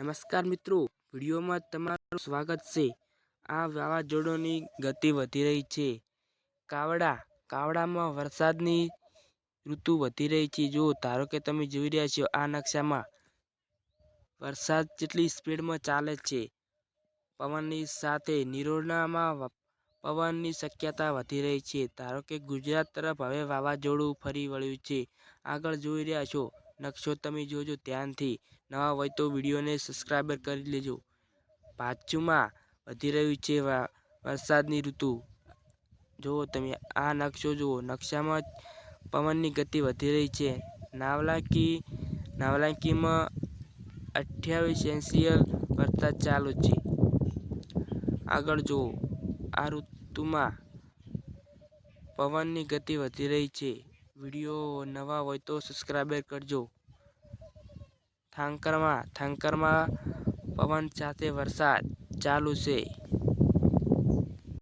નમસ્કાર મિત્રો, વિડીયોમાં તમારું સ્વાગત છે. આ વાવાઝોડાની ગતિ વધી રહી છે. કાવડા, કાવડામાં વરસાદની ઋતુ વધી રહી છે. જો ધારો કે તમે જોઈ રહ્યા છો, આ નકશામાં વરસાદ જેટલી સ્પીડમાં ચાલે છે. પવનની સાથે નિરોણામાં પવનની શક્યતા વધી રહી છે. ધારો કે ગુજરાત તરફ હવે વાવાઝોડું ફરી વળ્યું છે. આગળ જોઈ રહ્યા છો નકશો તમે જોજો ધ્યાનથી. નવા હોય તો વિડીયોને સબસ્ક્રાઈબર કરી લેજો. પાછુંમાં વધી રહ્યું છે વરસાદની ઋતુ. જુઓ તમે, આ નકશો જુઓ. નકશામાં પવનની ગતિ વધી રહી છે. નાવલાકી, નાવલાકીમાં અઠ્યાવીસ સેન્સિયલ વરસાદ ચાલુ છે. આગળ જુઓ. આ ઋતુમાં પવનની ગતિ વધી રહી છે. વીડિયો નવા હોય તો સબસ્ક્રાઈબર કરજો. થાંકરમાં થાંકરમાં પવન સાથે વરસાદ ચાલુ છે.